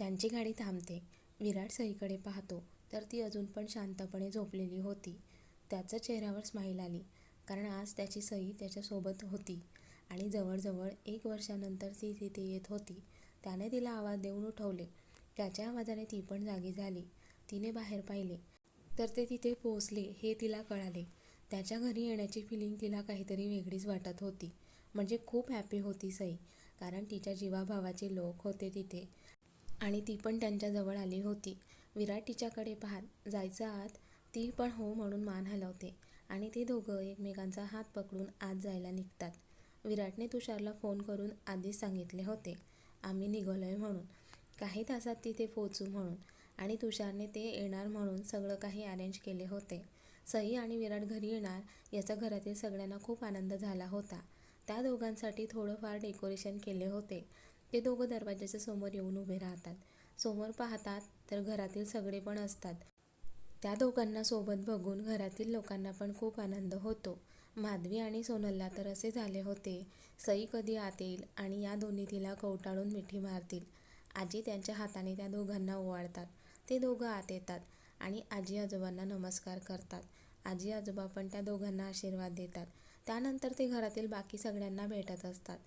त्यांची गाडी थांबते. विराट सईकडे पाहतो तर ती अजून पण शांतपणे झोपलेली होती. त्याचं चेहऱ्यावर स्माईल आली. कारण आज त्याची सई त्याच्यासोबत होती आणि जवळजवळ एक वर्षानंतर ती तिथे येत होती. त्याने तिला आवाज देऊन उठवले. त्याच्या आवाजाने ती पण जागी झाली. तिने बाहेर पाहिले तर ते तिथे पोहोचले हे तिला कळाले. त्याच्या घरी येण्याची फिलिंग तिला काहीतरी वेगळीच वाटत होती. म्हणजे खूप हॅपी होती सई. कारण तिच्या जीवाभावाचे लोक होते तिथे आणि ती पण त्यांच्याजवळ आली होती. विराट तिच्याकडे पाहत जायचं आत? ती पण हो म्हणून मान हलवते आणि ते दोघं एकमेकांचा हात पकडून आत जायला निघतात. विराटने तुषारला फोन करून आधीच सांगितले होते, आम्ही निघालो आहे म्हणून. काही तासात तिथे पोचू म्हणून आणि तुषारने ते येणार म्हणून सगळं काही अरेंज केले होते. सई आणि विराट घरी येणार याचा घरातील सगळ्यांना खूप आनंद झाला होता. त्या दोघांसाठी थोडंफार डेकोरेशन केले होते. ते दोघं दरवाजाच्या समोर येऊन उभे राहतात. समोर पाहतात तर घरातील सगळे पण असतात. त्या दोघांना सोबत बघून घरातील लोकांना पण खूप आनंद होतो. माधवी आणि सोनलला तर असे झाले होते, सई कधी आत येईल आणि या दोन्ही तिला कवटाळून मिठी मारतील. आजी त्यांच्या हाताने त्या दोघांना ओवाळतात. ते दोघं आत येतात आणि आजी आजोबांना नमस्कार करतात. आजी आजोबा पण त्या दोघांना आशीर्वाद देतात. त्यानंतर ते घरातील बाकी सगळ्यांना भेटत असतात.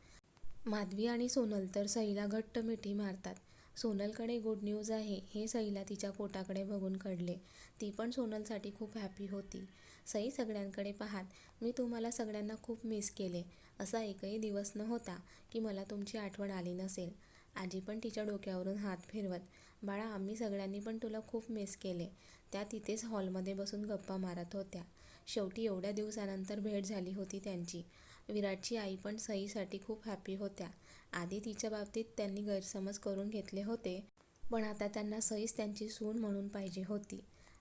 माधवी आणि सोनल तर सईला घट्ट मिठी मारतात. सोनलकडे गुड न्यूज आहे हे सईला तिच्या पोटाकडे बघून कळले. ती पण सोनलसाठी खूप हॅपी होती. सई सगळ्यांकडे पाहात मी तुम्हाला सगळ्यांना खूप मिस केले. असा एकही दिवस नव्हता की मला तुमची आठवण आली नसेल. आजी पण तिच्या डोक्यावरून हात फिरवत, बाळा आम्ही सगळ्यांनी पण तुला खूप मिस केले. त्या तिथेच हॉलमध्ये बसून गप्पा मारत होत्या. शेवटी एवढ्या दिवसानंतर भेट झाली होती त्यांची. विराटची आई पण सईसाठी खूप हॅपी होत्या. आधी तिच्या बाबतीत त्यांनी गैरसमज करून घेतले होते. पण आता त्यांना सईच त्यांची सून म्हणून पाहिजे होती.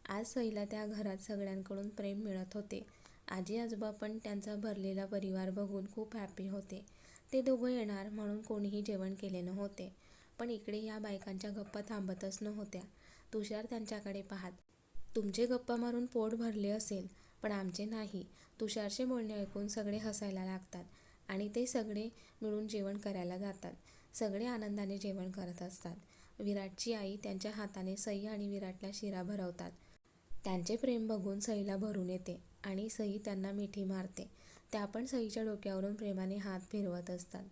आज सईला त्या घरात सगळ्यांकडून प्रेम मिळत होते. आजी आजोबा पण त्यांचा भरलेला परिवार बघून खूप हॅपी होते. ते दोघं येणार म्हणून कोणीही जेवण केले नव्हते. पण इकडे या बायकांच्या गप्पा थांबतच नव्हत्या. तुषार त्यांच्याकडे पाहत, तुमचे गप्पा मारून पोट भरले असेल पण आमचे नाही. तुषारचे बोलणे ऐकून सगळे हसायला लागतात आणि ते सगळे मिळून जेवण करायला जातात. सगळे आनंदाने जेवण करत असतात. विराटची आई त्यांच्या हाताने सई आणि विराटला शिरा भरवतात. त्यांचे प्रेम बघून सईला भरून येते आणि सई त्यांना मिठी मारते. त्या पण सईच्या डोक्यावरून प्रेमाने हात फिरवत असतात.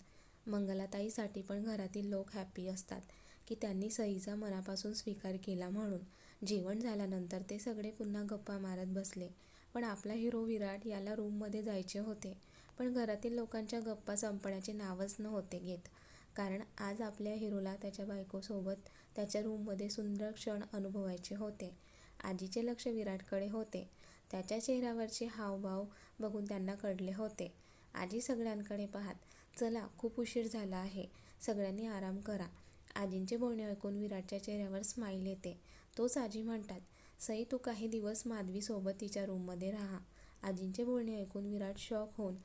मंगलाताईसाठी पण घरातील लोक हॅपी असतात की त्यांनी सईचा मनापासून स्वीकार केला म्हणून. जेवण झाल्यानंतर ते सगळे पुन्हा गप्पा मारत बसले. पण आपला हिरो विराट याला रूममध्ये जायचे होते. पण घरातील लोकांच्या गप्पा संपण्याचे नावच नव्हते घेत. कारण आज आपल्या हिरोला त्याच्या बायकोसोबत त्याच्या रूममध्ये सुंदर क्षण अनुभवायचे होते. आजीचे लक्ष विराटकडे होते. त्याच्या चेहऱ्यावरचे हावभाव बघून त्यांना कळले होते. आजी सगळ्यांकडे पाहत, चला खूप उशीर झाला आहे, सगळ्यांनी आराम करा. आजींचे बोलणे ऐकून विराटच्या चेहऱ्यावर स्माईल येते. तोच आजी म्हणतात, सई तू काही दिवस माधवीसोबत तिच्या रूममध्ये राहा. आजींचे बोलणे ऐकून विराट शॉक होऊन,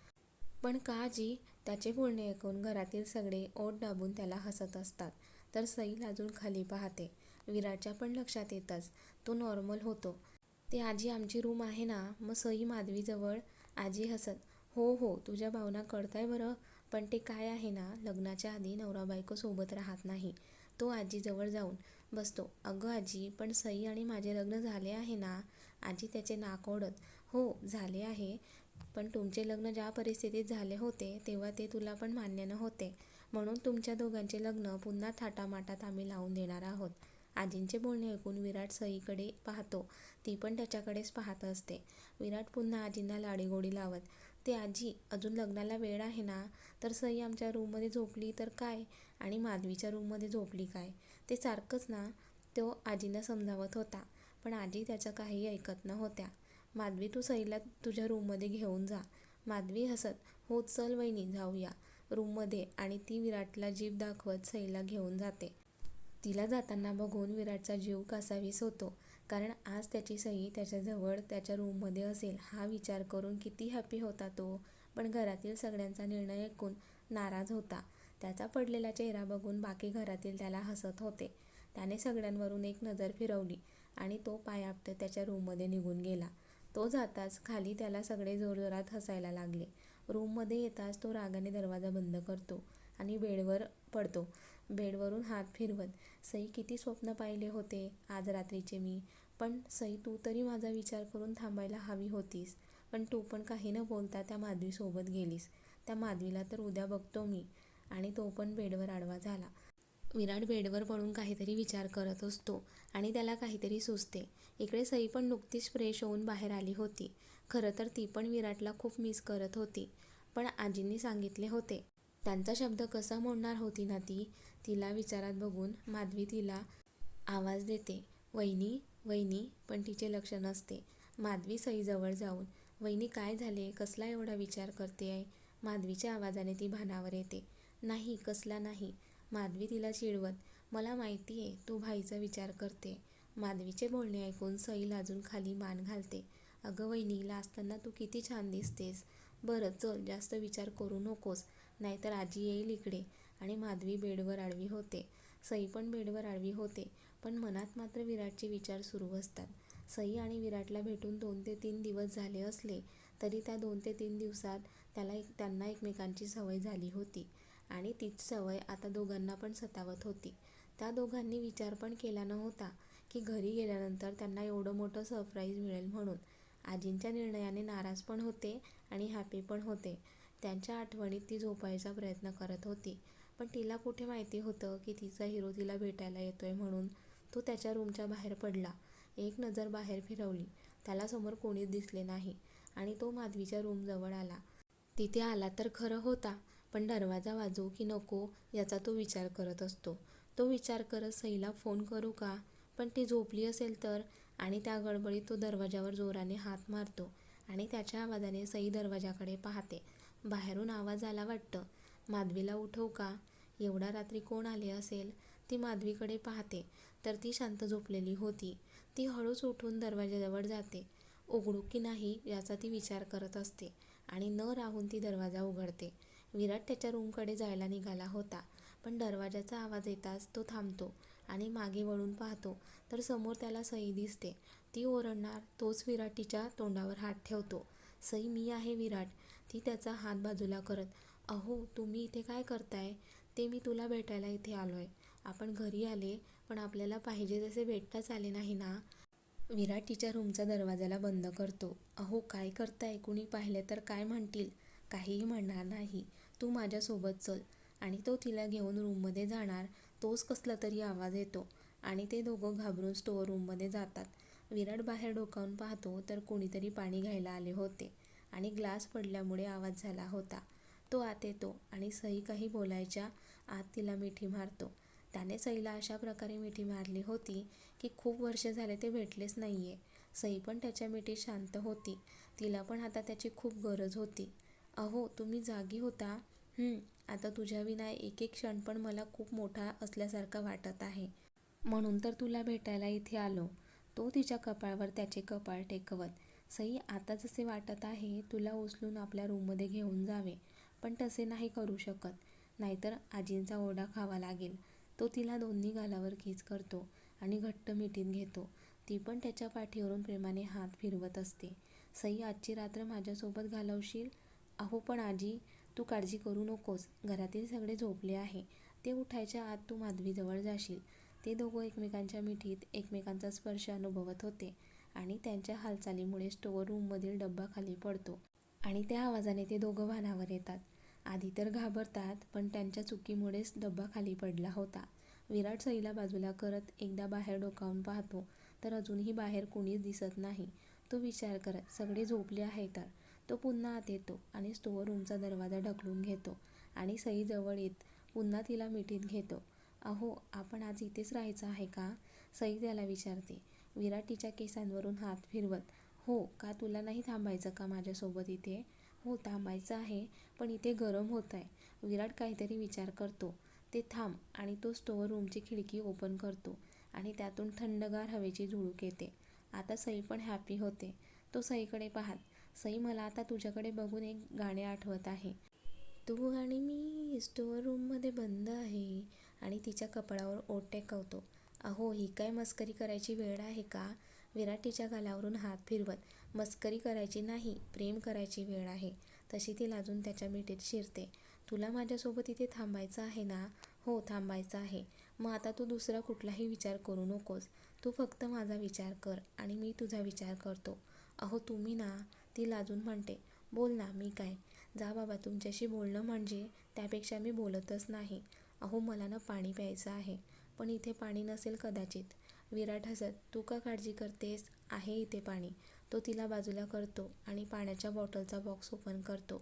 पण का आजी? त्याचे बोलणे ऐकून घरातील सगळे ओठ दाबून त्याला हसत असतात. तर सई लाजून खाली पाहते. विराटच्या पण लक्षात येतच, तो नॉर्मल होतो. ते आजी आमची रूम आहे ना मग सई माधवीजवळ? आजी हसत, हो हो तुझ्या भावना कळताय बरं. पण ते काय आहे ना लग्नाच्या आधी नवरा बायको सोबत राहत नाही. तो आजीजवळ जाऊन बसतो. अगं आजी पण सई आणि माझे लग्न झाले आहे ना? आजी त्याचे नाक ओढत, हो झाले आहे. पण तुमचे लग्न ज्या परिस्थितीत झाले होते तेव्हा ते तुला पण मान्य नव्हते. म्हणून तुमच्या दोघांचे लग्न पुन्हा थाटामाटात आम्ही लावून देणार आहोत. आजींचे बोलणे ऐकून विराट सईकडे पाहतो. ती पण त्याच्याकडेच पाहत असते. विराट पुन्हा आजींना लाडीगोडी लावत, ते आजी अजून लग्नाला वेळ आहे ना? तर सई आमच्या रूममध्ये झोपली तर काय आणि माधवीच्या रूममध्ये झोपली काय? ते सारखंच ना? तो आजींना समजावत होता. पण आजी त्याचं काही ऐकत नव्हत्या. माधवी तू सईला तुझ्या रूममध्ये घेऊन जा. माधवी हसत, हो चल वहिनी जाऊया रूममध्ये आणि ती विराटला जीभ दाखवत सईला घेऊन जाते. तिला जाताना बघून विराटचा जीव कासावीस होतो. कारण आज त्याची सई त्याच्याजवळ त्याच्या रूममध्ये असेल हा विचार करून किती हॅपी होता तो. पण घरातील सगळ्यांचा निर्णय ऐकून नाराज होता. त्याचा पडलेला चेहरा बघून बाकी घरातील त्याला हसत होते. त्याने सगळ्यांवरून एक नजर फिरवली आणि तो पाय आपटत त्याच्या रूममध्ये निघून गेला. तो जाताच खाली त्याला सगळे जोरजोरात हसायला लागले. रूममध्ये येताच तो रागाने दरवाजा बंद करतो आणि बेडवर पडतो. बेडवरून हात फिरवत सई किती स्वप्न पाहिले होते आज रात्रीचे मी पण सई तू तरी माझा विचार करून थांबायला हवी होतीस पण तू पण काही न बोलता त्या माधवीसोबत गेलीस त्या माधवीला तर उद्या बघतो मी आणि तो पण बेडवर आडवा झाला. विराट बेडवर पडून काहीतरी विचार करत असतो आणि त्याला काहीतरी सुचते. इकडे सई पण नुकतीच फ्रेश होऊन बाहेर आली होती. खरं तर ती पण विराटला खूप मिस करत होती. पण आजींनी सांगितले होते. त्यांचा शब्द कसा मोडणार होती ना ती? तिला विचारात बघून माधवी तिला आवाज देते. वहिनी वहिनी पण तिचे लक्ष नसते. माधवी सईजवळ जाऊन वहिनी काय झाले? कसला एवढा विचार करते आहे माधवीच्या आवाजाने ती भानावर येते. नाही कसला नाही. माधवी तिला चिडवत मला माहिती आहे तू भाईचा विचार करते माधवीचे बोलणे ऐकून सई लाजून खाली मान घालते. अगं वहिनी लाजताना तू किती छान दिसतेस. बरं चल जास्त विचार करू नकोस. नाहीतर आजी येईल इकडे. आणि माधवी बेडवर आडवी होते. सई पण बेडवर आडवी होते पण मनात मात्र विराटचे विचार सुरू असतात. सई आणि विराटला भेटून दोन ते तीन दिवस झाले असले तरी त्या दोन ते तीन दिवसात त्याला एक त्यांना एकमेकांची सवय झाली होती. आणि तीच सवय आता दोघांना पण सतावत होती. त्या दोघांनी विचार पण केला नव्हता की घरी गेल्यानंतर त्यांना एवढं मोठं सरप्राईज मिळेल म्हणून. आजींच्या निर्णयाने नाराज पण होते आणि हॅपी पण होते. त्यांच्या आठवणीत ती झोपायचा प्रयत्न करत होती. पण तिला कुठे माहिती होतं की तिचा हिरो तिला भेटायला येतोय म्हणून? तो त्याच्या रूमच्या बाहेर पडला. एक नजर बाहेर फिरवली. त्याला समोर कोणीच दिसले नाही आणि तो माधवीच्या रूमजवळ आला. तिथे आला तर खरं होता. पण दरवाजा वाजवू की नको याचा तो विचार करत असतो. तो विचार करत सईला फोन करू का? पण ती झोपली असेल तर? आणि त्या गडबडीत तो दरवाजावर जोराने हात मारतो आणि त्याच्या आवाजाने सई दरवाजाकडे पाहते. बाहेरून आवाज आला वाटतं माधवीला उठवू का? एवढा रात्री कोण आले असेल? ती माधवीकडे पाहते तर ती शांत झोपलेली होती. ती हळूच उठून दरवाजाजवळ जाते. उघडू की नाही याचा ती विचार करत असते आणि न राहून ती दरवाजा उघडते. विराट त्याच्या रूमकडे जायला निघाला होता. पण दरवाजाचा आवाज येताच तो थांबतो आणि मागे वळून पाहतो तर समोर त्याला सई दिसते. ती ओरडणार तोच विराट तिच्या तोंडावर हात ठेवतो. सई मी आहे विराट. ती त्याचा हात बाजूला करत अहो तुम्ही इथे काय करताय? ते मी तुला भेटायला इथे आलो आहे आपण घरी आले पण आपल्याला पाहिजे तसे भेटताच आले नाही ना? विराट तिच्या रूमचा दरवाजाला बंद करतो. अहो काय करताय? कुणी पाहिले तर काय म्हणतील? काहीही म्हणणार नाही. तू माझ्यासोबत चल. आणि तो तिला घेऊन रूममध्ये जाणार. तोच कसला तरी आवाज येतो. आणि ते दोघं घाबरून स्टोअर रूममध्ये जातात. विराट बाहेर डोकावून पाहतो तर कोणीतरी पाणी घ्यायला आले होते. आणि ग्लास पडल्यामुळे आवाज झाला होता. तो आत येतो आणि सई काही बोलायच्या आत तिला मिठी मारतो. त्याने सईला अशा प्रकारे मिठी मारली होती की खूप वर्ष झाले ते भेटलेच नाही आहे सई पण त्याच्या मिठीत शांत होती. तिला पण आता त्याची खूप गरज होती. अहो तुम्ही जागी होता. आता तुझ्याविना एक एक क्षण पण मला खूप मोठा असल्यासारखा वाटत आहे. म्हणून तर तुला भेटायला इथे आलो. तो तिच्या कपाळावर त्याचे कपाळ टेकवत सई आता जसे वाटत आहे तुला उचलून आपल्या रूममध्ये घेऊन जावे. पण तसे नाही करू शकत. नाहीतर आजींचा ओढा खावा लागेल. तो तिला दोन्ही गालावर खीच करतो आणि घट्ट मिठीत घेतो. ती पण त्याच्या पाठीवरून प्रेमाने हात फिरवत असते. सई आजची रात्र माझ्यासोबत घालवशील? अहो पण आजी तू काळजी करू नकोस. घरातील सगळे झोपले आहे. ते उठायच्या आत तू माधवीजवळ जाशील. ते दोघं एकमेकांच्या मिठीत एकमेकांचा स्पर्श अनुभवत होते आणि त्यांच्या हालचालीमुळे स्टोअर रूममधील डब्बा खाली पडतो आणि त्या आवाजाने ते दोघं भानावर येतात. आधी तर घाबरतात पण त्यांच्या चुकीमुळेच डब्बा खाली पडला होता. विराट सईला बाजूला करत एकदा बाहेर डोकावून पाहतो तर अजूनही बाहेर कोणीच दिसत नाही. तो विचार करत सगळे झोपले आहे तर? तो पुन्हा आत येतो आणि स्टोअर रूमचा दरवाजा ढकलून घेतो आणि सई जवळ येत पुन्हा तिला मिठीत घेतो. अहो आपण आज इथेच राहायचं आहे का? सई त्याला विचारते. विराट तिच्या केसांवरून हात फिरवत हो का तुला नाही थांबायचं का माझ्यासोबत इथे? हो थांबायचं आहे पण इथे गरम होत आहे विराट काहीतरी विचार करतो. ते थांब आणि तो स्टोअर रूमची खिडकी ओपन करतो आणि त्यातून थंडगार हवेची झुळूक येते. आता सई पण हॅपी होते. तो सईकडे पाहत सई मला आता तुझ्याकडे बघून एक गाणे आठवत आहे. तू आणि मी स्टोअर रूममध्ये बंद आहे आणि तिच्या कपाळावर ओट टेकवतो. अहो ही काय मस्करी करायची वेळ आहे का? विराट तिच्या गालावरून हात फिरवत मस्करी करायची नाही प्रेम करायची वेळ आहे. तशी ती लाजून त्याच्या मिठीत शिरते. तुला माझ्यासोबत इथे थांबायचं आहे ना? हो थांबायचं आहे. मग आता तू दुसरा कुठलाही विचार करू नकोस. तू फक्त माझा विचार कर आणि मी तुझा विचार करतो. अहो तुम्ही ना ती लाजून म्हणते बोल ना मी काय? जा बाबा तुमच्याशी बोलणं म्हणजे त्यापेक्षा मी बोलतच नाही. अहो मला ना पाणी प्यायचं आहे पण इथे पाणी नसेल कदाचित. विराट हसत तू का काळजी करतेस? आहे इथे पाणी. तो तिला बाजूला करतो आणि पाण्याच्या बॉटलचा बॉक्स ओपन करतो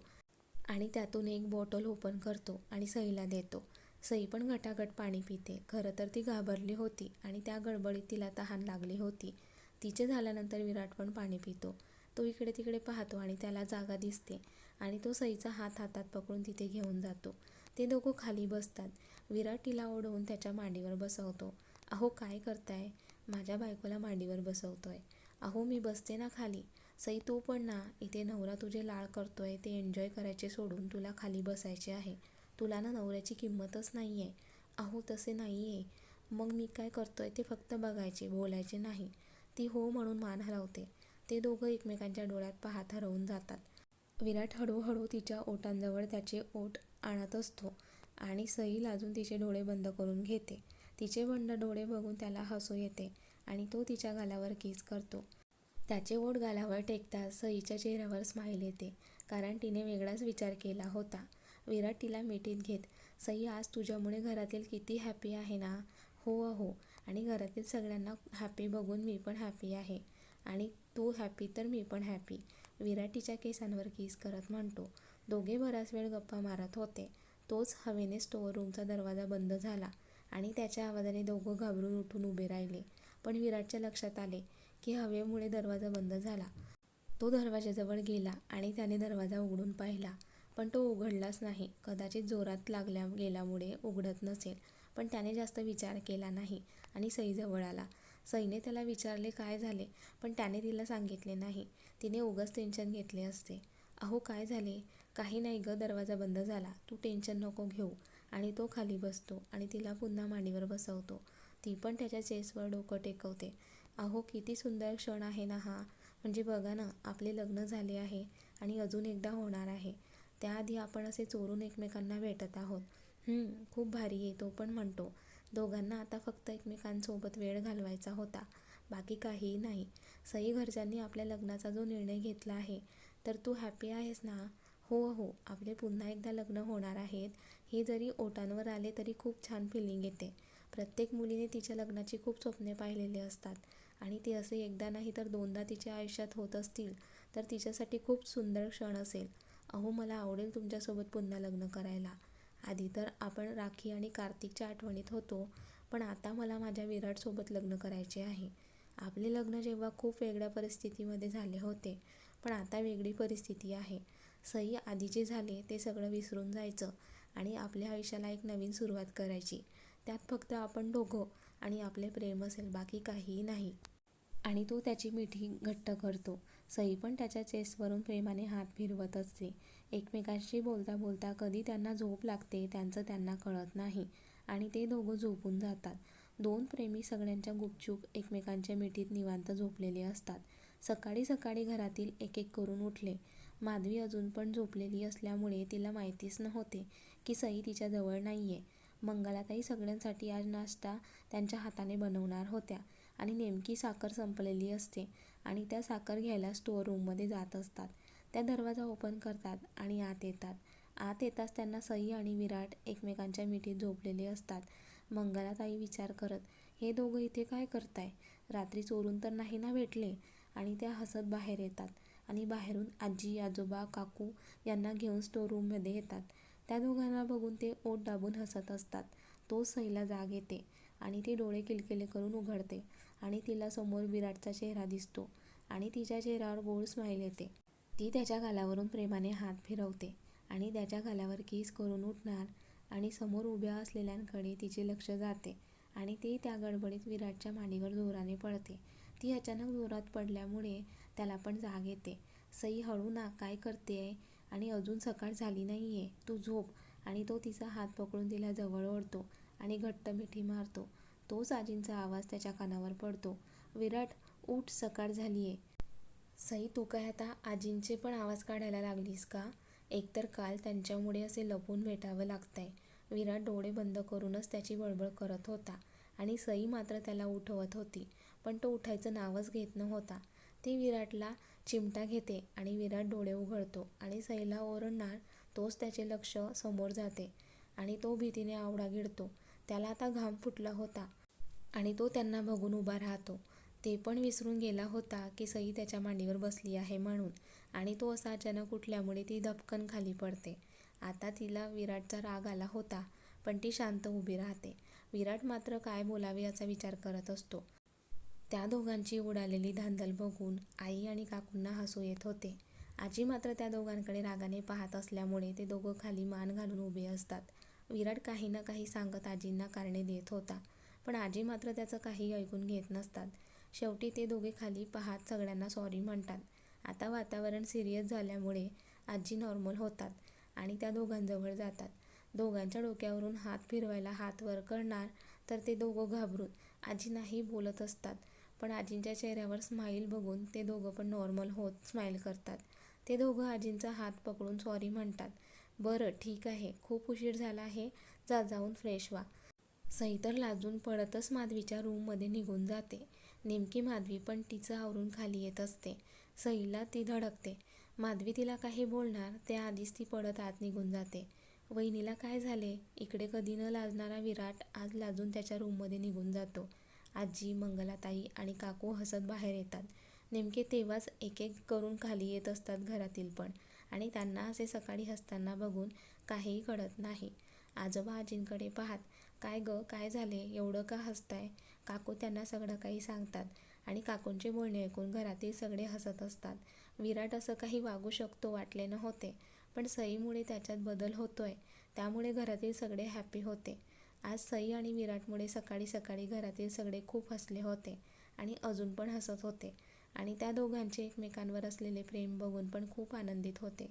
आणि त्यातून एक बॉटल ओपन करतो आणि सईला देतो. सई पण घटाघट पाणी पिते. खरं तर ती घाबरली होती आणि त्या गडबडीत तिला तहान लागली होती. तिचे झाल्यानंतर विराट पण पाणी पितो. तो इकडे तिकडे पाहतो आणि त्याला जागा दिसते आणि तो सईचा हात हातात पकडून तिथे घेऊन जातो. ते दोघं खाली बसतात. विराट तिला ओढवून त्याच्या मांडीवर बसवतो. अहो काय करताय? माझ्या बायकोला मांडीवर बसवतोय. अहो मी बसते ना खाली. सई तू पण ना. इथे नवरा तुझे लाळ करतोय. ते एन्जॉय करायचे सोडून तुला खाली बसायचे आहे. तुला ना नवऱ्याची किंमतच नाही आहे अहो तसे नाही आहे मग मी काय करतोय ते फक्त बघायचे बोलायचे नाही. ती हो म्हणून मान हलवते ते दोघं एकमेकांच्या डोळ्यात पाहत हरवून जातात. विराट हळूहळू तिच्या ओटांजवळ त्याचे ओठ आणत असतो आणि सई लाजून तिचे डोळे बंद करून घेते. तिचे बंड डोळे बघून त्याला हसू येते आणि तो तिच्या गालावर किस करतो. त्याचे ओठ गालावर टेकताच सईच्या चेहऱ्यावर स्माईल येते कारण तिने वेगळाच विचार केला होता. विराट तिला मिठीत घेत सई आज तुझ्यामुळे घरातील किती हॅपी आहे ना? हो अहो. आणि घरातील सगळ्यांना हॅपी बघून मी पण हॅपी आहे. आणि तू हॅपी तर मी पण हॅपी विराट तिच्या केसांवर किस करत म्हणतो. दोघे बराच वेळ गप्पा मारत होते. तोच हवेने स्टोअर रूमचा दरवाजा बंद झाला आणि त्याच्या आवाजाने दोघं घाबरून उठून उभे राहिले. पण विराटच्या लक्षात आले की हवेमुळे दरवाजा बंद झाला. तो दरवाजाजवळ गेला आणि त्याने दरवाजा उघडून पाहिला. पण तो उघडलाच नाही. कदाचित जोरात लागल्या गेल्यामुळे उघडत नसेल. पण त्याने जास्त विचार केला नाही आणि सईजवळ आला. सईने त्याला विचारले काय झाले पण त्याने तिला सांगितले नाही. तिने उगाच टेन्शन घेतले असते. अहो काय झाले? काही नाही ग दरवाजा बंद झाला. तू टेन्शन नको घेऊ. आणि तो खाली बसतो आणि तिला पुन्हा मांडीवर बसवतो. ती पण त्याच्या चेसवर डोकं टेकवते. अहो किती सुंदर क्षण आहे ना हा. म्हणजे बघा ना आपले लग्न झाले आहे आणि अजून एकदा होणार आहे. त्याआधी आपण असे चोरून एकमेकांना भेटत आहोत. खूप भारी आहे तो पण म्हणतो. दोघांना आता फक्त एकमेकांसोबत वेळ घालवायचा होता. बाकी काहीही नाही. सई घरच्यांनी आपल्या लग्नाचा जो निर्णय घेतला आहे तर तू हॅपी आहेस ना? हो हो. आपले पुन्हा एकदा लग्न होणार आहेत. हे जरी ओटांवर आले तरी खूप छान फिलिंग येते. प्रत्येक मुलीने तिच्या लग्नाची खूप स्वप्ने पाहिलेली असतात. आणि ते असे एकदा नाही तर दोनदा तिच्या आयुष्यात होत असतील तर तिच्यासाठी खूप सुंदर क्षण असेल. अहो मला आवडेल तुमच्यासोबत पुन्हा लग्न करायला. आधी तर आपण राखी आणि कार्तिकच्या आठवणीत होतो पण आता मला माझ्या विराटसोबत लग्न करायचे आहे. आपले लग्न जेव्हा खूप वेगळ्या परिस्थितीमध्ये झाले होते पण आता वेगळी परिस्थिती आहे. सही आधीचे झाले ते सगळं विसरून जायचं आणि आपल्या आयुष्याला एक नवीन सुरुवात करायची. त्यात फक्त आपण दोघं आणि आपले प्रेम असेल बाकी काहीही नाही. आणि तो त्याची मिठी घट्ट करतो. सई पण त्याच्या चेस्टवरून प्रेमाने हात फिरवत असते. एकमेकांशी बोलता बोलता कधी त्यांना झोप लागते त्यांचं त्यांना कळत नाही आणि ते दोघं झोपून जातात. दोन प्रेमी सगळ्यांच्या गुपचूप एकमेकांच्या मिठीत निवांत झोपलेले असतात. सकाळी सकाळी घरातील एक एक करून उठले. माधवी अजून पण झोपलेली असल्यामुळे तिला माहितीच नव्हते की सई तिच्याजवळ नाही आहे मंगलाताई सगळ्यांसाठी आज नाश्ता त्यांच्या हाताने बनवणार होत्या. आणि नेमकी साखर संपलेली असते आणि त्या साखर घ्यायला स्टोअर रूममध्ये जात असतात. त्या दरवाजा ओपन करतात आणि आत येतात. आत येताच त्यांना सई आणि विराट एकमेकांच्या मिठीत झोपलेले असतात. मंगलाताई विचार करत हे दोघं इथे काय करताय? रात्री चोरून तर नाही ना भेटले? आणि त्या हसत बाहेर येतात आणि बाहेरून आजी आजोबा काकू यांना घेऊन स्टोर रूममध्ये येतात. त्या दोघांना बघून ते ओठ दाबून हसत असतात. तो सईला जाग येते. आणि ती डोळे किलकिले करून उघडते आणि तिला समोर विराटचा चेहरा दिसतो आणि तिच्या चेहऱ्यावर गोड स्माईल येते. ती त्याच्या गालावरून प्रेमाने हात फिरवते आणि त्याच्या गालावर किस करून उठणार आणि समोर उभ्या असलेल्यांकडे तिचे लक्ष जाते आणि ती त्या गडबडीत विराटच्या मांडीवर जोराने पडते ती अचानक जोरात पडल्यामुळे त्याला पण जाग येते. सई हळू ना काय करते? आहे आणि अजून सकाळ झाली नाही आहे तू झोप. आणि तो तिचा हात पकडून तिला जवळ ओढतो. आणि घट्ट मिठी मारतो. तोच आजींचा आवाज त्याच्या कानावर पडतो. विराट ऊठ सकाळ झाली आहे सई तू काय आता आजींचे पण आवाज काढायला लागलीस का? एकतर काल त्यांच्यामुळे असे लपून भेटावं लागतंय. विराट डोळे बंद करूनच त्याची बळबळ करत होता आणि सई मात्र त्याला उठवत होती पण तो उठायचं नावच घेत नव्हता. ती विराटला चिमटा घेते आणि विराट डोळे उघडतो आणि सईला ओरडणार तोच त्याचे लक्ष समोर जाते आणि तो भीतीने आवडा गिळतो त्याला आता घाम फुटला होता आणि तो त्यांना बघून उभा राहतो. ते पण विसरून गेला होता की सई त्याच्या मांडीवर बसली आहे म्हणून आणि तो असा अचानक उठल्यामुळे ती धपकन खाली पडते. आता तिला विराटचा राग आला होता पण ती शांत उभी राहते. विराट मात्र काय बोलावे याचा विचार करत असतो. त्या दोघांची उडालेली धांदल बघून आई आणि काकूंना हसू येत होते. आजी मात्र त्या दोघांकडे रागाने पाहत असल्यामुळे ते दोघं खाली मान घालून उभे असतात. विराट काही ना काही सांगत आजींना कारणे देत होता. पण आजी मात्र त्याचं काही ऐकून घेत नसतात. शेवटी ते दोघे खाली पाहत सगळ्यांना सॉरी म्हणतात. आता वातावरण सिरियस झाल्यामुळे आजी नॉर्मल होतात आणि त्या दोघांजवळ जातात. दोघांच्या डोक्यावरून हात फिरवायला हात वर करणार तर ते दोघं घाबरून आजी नाही बोलत असतात. पण आजींच्या चेहऱ्यावर स्माईल बघून ते दोघं पण नॉर्मल होत स्माईल करतात. ते दोघं आजींचा हात पकडून सॉरी म्हणतात. बरं ठीक आहे. खूप उशीर झाला आहे. जा जाऊन फ्रेश व्हा. सई तर लाजून पडतच माधवीच्या रूममध्ये निघून जाते. नेमकी माधवी पण तिचं आवरून खाली येत असते. सईला ती धडकते. माधवी तिला काही बोलणार त्याआधीच ती पडत आत निघून जाते. वहिनीला काय झाले? इकडे कधी न लाजणारा विराट आज लाजून त्याच्या रूममध्ये निघून जातो. आजी मंगलाताई आणि काकू हसत बाहेर येतात. नेमके तेव्हाच एक एक करून खाली येत असतात घरातील पण. आणि त्यांना असे सकाळी हसताना बघून काहीही कळत नाही. आजोबा आजींकडे पाहत काय ग काय झाले? एवढं का हसताय? काकू त्यांना सगळं काही सांगतात आणि काकूंचे बोलणे ऐकून घरातील सगळे हसत असतात. विराट असं काही वागू शकतो वाटले नव्हते पण सईमुळे त्याच्यात बदल होतोय. त्यामुळे घरातील सगळे हॅपी होते. आज सई आणि विराटमुळे सकाळी सकाळी घरातील सगळे खूप हसले होते आणि अजून पण हसत होते. आणि त्या दोघांचे एकमेकांवर असलेले प्रेम बघून पण खूप आनंदित होते.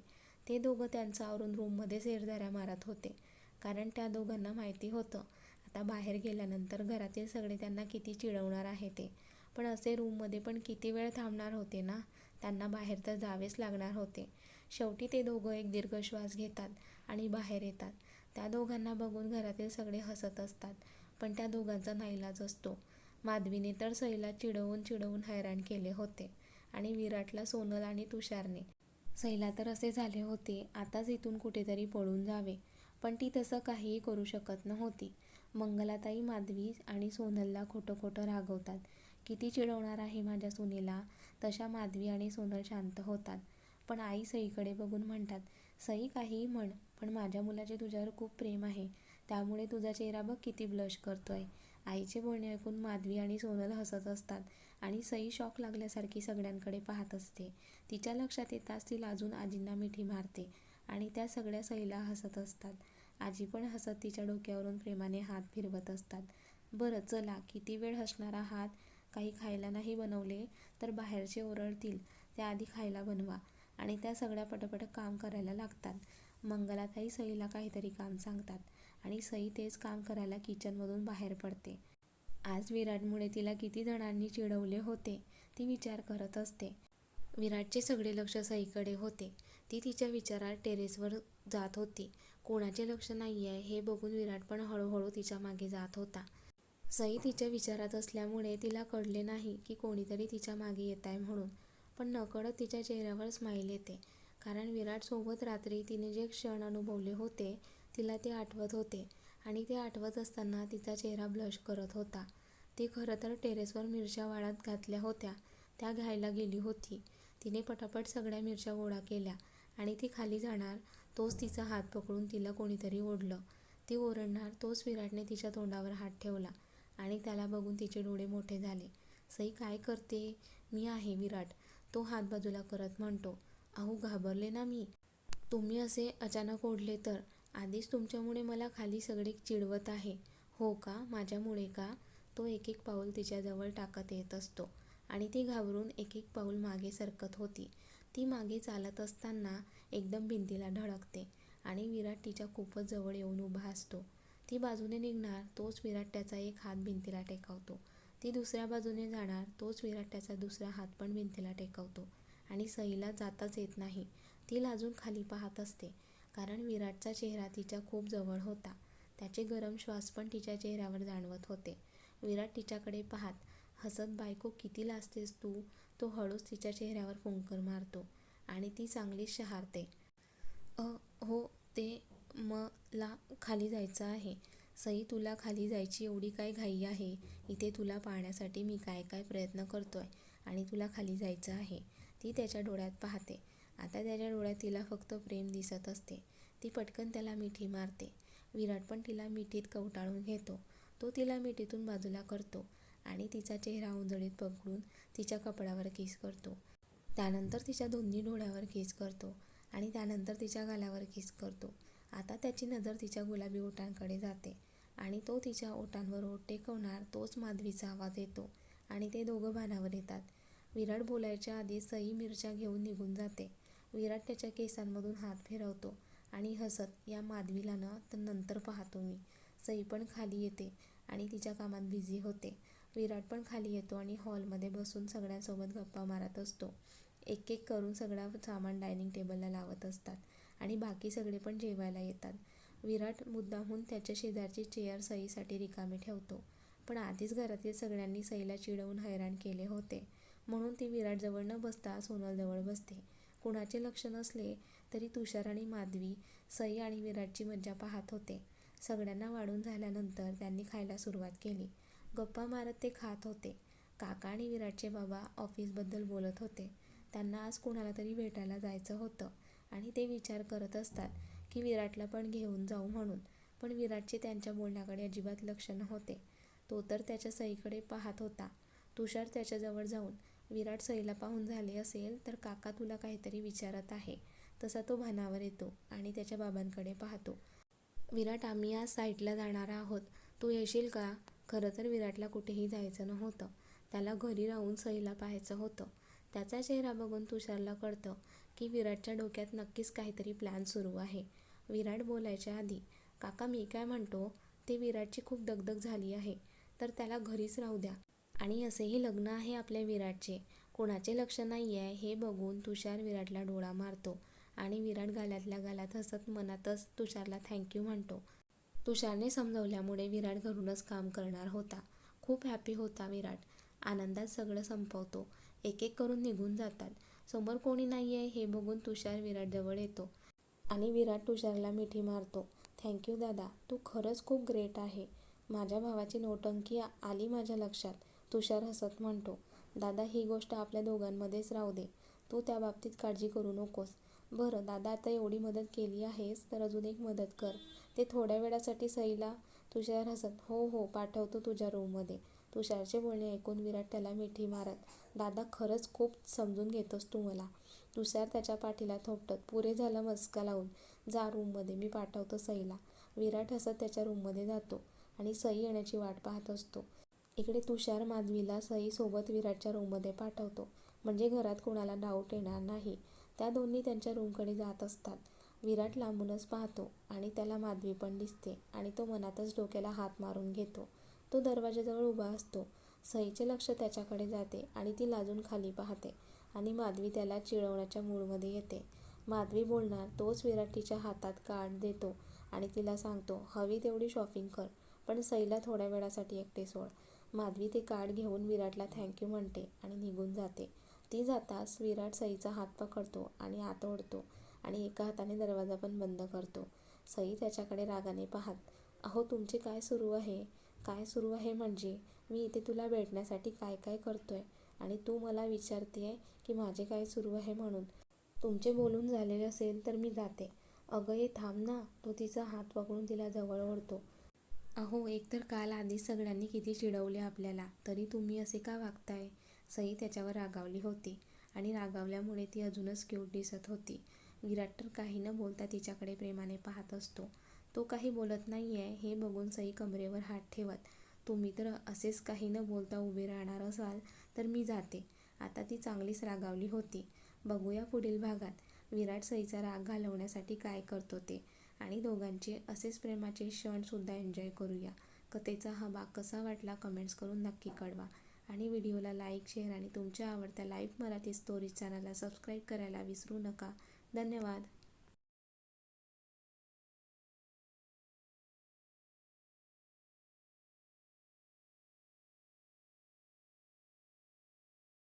ते दोघं त्यांचं आवरून रूममध्ये शेरदाऱ्या मारत होते. कारण त्या दोघांना माहिती होतं. आता बाहेर गेल्यानंतर घरातील सगळे त्यांना किती चिडवणार आहे ते. पण असे रूममध्ये पण किती वेळ थांबणार होते ना? त्यांना बाहेर तर जावेच लागणार होते. शेवटी ते दोघं एक दीर्घ श्वास घेतात आणि बाहेर येतात. त्या दोघांना बघून घरातील सगळे हसत असतात. पण त्या दोघांचा नाईलाज असतो. माधवीने तर सईला चिडवून चिडवून हैराण केले होते आणि विराटला सोनल आणि तुषारने. सईला तर असे झाले होते आताच इथून कुठेतरी पळून जावे पण ती तसं काहीही करू शकत नव्हती. मंगलाताई माधवी आणि सोनलला खोटं खोटं रागवतात. किती चिडवणार आहे माझ्या सुनेला? तशा माधवी आणि सोनल शांत होतात. पण आई सईकडे बघून म्हणतात सई काहीही म्हण पण माझ्या मुलाचे तुझ्यावर खूप प्रेम आहे. त्यामुळे तुझा चेहरा बघ किती ब्लश करतोय. आईचे बोलणे ऐकून माधवी आणि सोनल हसत असतात आणि सई शॉक लागल्यासारखी सगळ्यांकडे पाहत असते. तिच्या लक्षात येताच ती लाजून आजींना मिठी मारते आणि त्या सगळ्या सईला हसत असतात. आजी पण हसत तिच्या डोक्यावरून प्रेमाने हात फिरवत असतात. बरं चला किती वेळ हसणारा हात काही खायला नाही बनवले तर बाहेरचे ओरडतील त्याआधी खायला बनवा आणि त्या सगळ्या पटपट काम करायला लागतात. मंगलाताई सईला काहीतरी काम सांगतात. आणि सई तेच काम करायला किचनमधून बाहेर पडते. आज विराटमुळे तिला किती जणांनी चिडवले होते ती विचार करत असते. विराटचे सगळे लक्ष सईकडे होते. ती तिच्या विचारात टेरेसवर जात होती. कोणाचे लक्ष नाही आहे हे बघून विराट पण हळूहळू तिच्यामागे जात होता. सई तिच्या विचारात असल्यामुळे तिला कळले नाही की कोणीतरी तिच्यामागे येत आहे म्हणून पण नकळत तिच्या चेहऱ्यावर स्माईल येते. कारण विराटसोबत रात्री तिने जे क्षण अनुभवले होते तिला ते आठवत होते आणि ते आठवत असताना तिचा चेहरा ब्लश करत होता. ती खरं तर टेरेसवर मिरच्या वाळत घातल्या होत्या. त्या घ्यायला गेली होती. तिने पटापट सगळ्या मिरच्या गोळा केल्या आणि ती खाली जाणार तोच तिचा हात पकडून तिला कोणीतरी ओढलं. ती ओरडणार तोच विराटने तिच्या तोंडावर हात ठेवला आणि त्याला बघून तिचे डोळे मोठे झाले. सई काय करते? मी आहे विराट. तो हात बाजूला करत म्हणतो अहो घाबरले ना मी? तुम्ही असे अचानक ओढले तर आधीच तुमच्यामुळे मला खाली सगळे चिडवत आहे. हो का? माझ्यामुळे का? तो एक एक पाऊल तिच्याजवळ टाकत येत असतो आणि ती घाबरून एक एक पाऊल मागे सरकत होती. ती मागे चालत असताना एकदम भिंतीला धडकते आणि विराट तिच्या खूपच जवळ येऊन उभा असतो. ती बाजूने निघणार तोच विराट त्याचा एक हात भिंतीला टेकवतो. ती दुसऱ्या बाजूने जाणार तोच विराट त्याचा दुसरा हात पण भिंतीला टेकवतो आणि सईला जाताच येत नाही. ती लाजून खाली पाहत असते. कारण विराटचा चेहरा तिच्या खूप जवळ होता. त्याचे गरम श्वास पण तिच्या चेहऱ्यावर जाणवत होते. विराट तिच्याकडे पाहत हसत बायको किती लाजतेस तू तो हळूच तिच्या चेहऱ्यावर फुंकर मारतो आणि ती चांगलीच शहारते. अ हो ते मला खाली जायचं आहे. सई तुला खाली जायची एवढी काय घाई आहे? इथे तुला पाहण्यासाठी मी काय काय प्रयत्न करतोय आणि तुला खाली जायचं आहे ती त्याच्या डोळ्यात पाहते. आता त्याच्या डोळ्यात तिला फक्त प्रेम दिसत असते. ती पटकन त्याला मिठी मारते. विराट पण तिला मिठीत कवटाळून घेतो. तो तिला मिठीतून बाजूला करतो आणि तिचा चेहरा उंजळीत पकडून तिच्या कपड्यावर किस करतो. त्यानंतर तिच्या दोन्ही डोळ्यावर किस करतो आणि त्यानंतर तिच्या गालावर किस करतो. आता त्याची नजर तिच्या गुलाबी ओठांकडे जाते आणि तो तिच्या ओठांवर ओठ टेकवणार तोच माधवीचा आवाज येतो आणि ते दोघं भानावर येतात. विराट बोलायच्या आधी सई मिरच्या घेऊन निघून जाते. विराट त्याच्या केसांमधून हात फिरवतो आणि हसत या माधवीला ना तर नंतर पाहतो मी. सई पण खाली येते आणि तिच्या कामात बिझी होते. विराट पण खाली येतो आणि हॉलमध्ये बसून सगळ्यांसोबत गप्पा मारत असतो. एक एक करून सगळा सामान डायनिंग टेबलला लावत असतात आणि बाकी सगळे पण जेवायला येतात. विराट मुद्दाहून त्याच्या शेजारची चेअर सईसाठी रिकामी ठेवतो. पण आधीच घरातील सगळ्यांनी सईला चिडवून हैराण केले होते. म्हणून ती विराटजवळ न बसता सोनलजवळ बसते. कुणाचे लक्ष नसले तरी तुषार आणि माधवी सई आणि विराटची मज्जा पाहत होते. सगळ्यांना वाढून झाल्यानंतर त्यांनी खायला सुरुवात केली. गप्पा मारत ते खात होते. काका आणि विराटचे बाबा ऑफिसबद्दल बोलत होते. त्यांना आज कुणाला तरी भेटायला जायचं होतं आणि ते विचार करत असतात की विराटला पण घेऊन जाऊ म्हणून. पण विराटचे त्यांच्या बोलण्याकडे अजिबात लक्ष नव्हते. तो तर त्याच्या सईकडे पाहत होता. तुषार त्याच्याजवळ जाऊन विराट सईला पाहून झाले असेल तर काका तुला काहीतरी विचारत आहे. तसा तो भानावर येतो आणि त्याच्या बाबांकडे पाहतो. विराट आम्ही आज साईटला जाणार आहोत. तू येशील का? खरं तर विराटला कुठेही जायचं नव्हतं. त्याला घरी राहून सईला पाहायचं होतं. त्याचा चेहरा बघून तुषारला कळतं की विराटच्या डोक्यात नक्कीच काहीतरी प्लॅन सुरू आहे. विराट बोलायच्या आधी काका मी काय म्हणतो? ते विराटची खूप दगदग झाली आहे. तर त्याला घरीच राहू द्या. आणि असेही लग्न आहे आपल्या विराटचे. कोणाचे लक्ष नाही आहे हे बघून तुषार विराटला डोळा मारतो आणि विराट गालातल्या गालात हसत मनातच तुषारला थँक्यू म्हणतो. तुषारने समजवल्यामुळे विराट घरूनच काम करणार होता. खूप हॅपी होता विराट. आनंदात सगळं संपवतो. एक एक करून निघून जातात. समोर कोणी नाही आहे हे बघून तुषार विराटजवळ येतो आणि विराट तुषारला मिठी मारतो. थँक्यू दादा तू खरंच खूप ग्रेट आहे. माझ्या भावाची नोटंकी आली माझ्या लक्षात. तुषार हसत म्हणतो दादा ही गोष्ट आपल्या दोघांमध्येच राहू दे. तू त्या बाबतीत काळजी करू नकोस. बरं दादा आता एवढी मदत केली आहेस तर अजून एक मदत कर. ते थोड्या वेळासाठी सईला तुषार हसत हो हो पाठवतो तुझ्या रूममध्ये. तुषारचे बोलणे ऐकून विराट त्याला मिठी मारत दादा खरंच खूप समजून घेतोस तू मला. तुषार त्याच्या पाठीला थोपटत पुरे झालं मस्का लावून. जा रूममध्ये मी पाठवतो सईला. विराट हसत त्याच्या रूममध्ये जातो आणि सई येण्याची वाट पाहत असतो. इकडे तुषार माधवीला सईसोबत विराटच्या रूममध्ये पाठवतो. म्हणजे घरात कुणाला डाऊट येणार नाही. त्या दोन्ही त्यांच्या रूमकडे जात असतात. विराट लांबूनच पाहतो आणि त्याला माधवी पण दिसते आणि तो मनातच डोक्याला हात मारून घेतो. तो दरवाजाजवळ उभा असतो. सईचे लक्ष त्याच्याकडे जाते आणि ती लाजून खाली पाहते आणि माधवी त्याला चिडवण्याच्या मूडमध्ये येते. माधवी बोलणार तोच विराट तिच्या हातात कार्ड देतो आणि तिला सांगतो हवी तेवढी शॉपिंग कर पण सईला थोड्या वेळासाठी एकटे सोड. माधवी ते कार्ड घेऊन विराटला थँक्यू म्हणते आणि निघून जाते. ती जाताच विराट सईचा हात पकडतो आणि आत ओढतो आणि एका हाताने दरवाजा पण बंद करतो. सई त्याच्याकडे रागाने पाहत अहो तुमचे काय सुरू आहे? काय सुरू आहे म्हणजे? मी इथे तुला भेटण्यासाठी काय काय करतोय? आणि तू मला विचारते की माझे काय सुरू आहे म्हणून. तुमचे बोलून झालेले असेल तर मी जाते. अगं ये थांब ना. तो तिचा हात पकडून तिला जवळ ओढतो. अहो एकतर काल आधीच सगळ्यांनी किती चिडवले आपल्याला तरी तुम्ही असे का वागताय? सई त्याच्यावर रागावली होती आणि रागावल्यामुळे ती अजूनच क्यूट दिसत होती. विराट तर काही न बोलता तिच्याकडे प्रेमाने पाहत असतो. तो काही बोलत नाही आहे हे बघून सई कमरेवर हात ठेवत तुम्ही तर असेच काही न बोलता उभे राहणार असाल तर मी जाते. आता ती चांगलीच रागावली होती. बघूया पुढील भागात. विराट सईचा राग घालवण्यासाठी काय करतो ते. आणि दोघांचे असेच प्रेमाचे क्षणसुद्धा एन्जॉय करूया. कथेचा हा भाग कसा वाटला कमेंट्स करून नक्की कळवा. आणि व्हिडिओला लाईक शेअर आणि तुमच्या आवडत्या लाईव्ह मराठी स्टोरीज चॅनलला सबस्क्राईब करायला विसरू नका. धन्यवाद.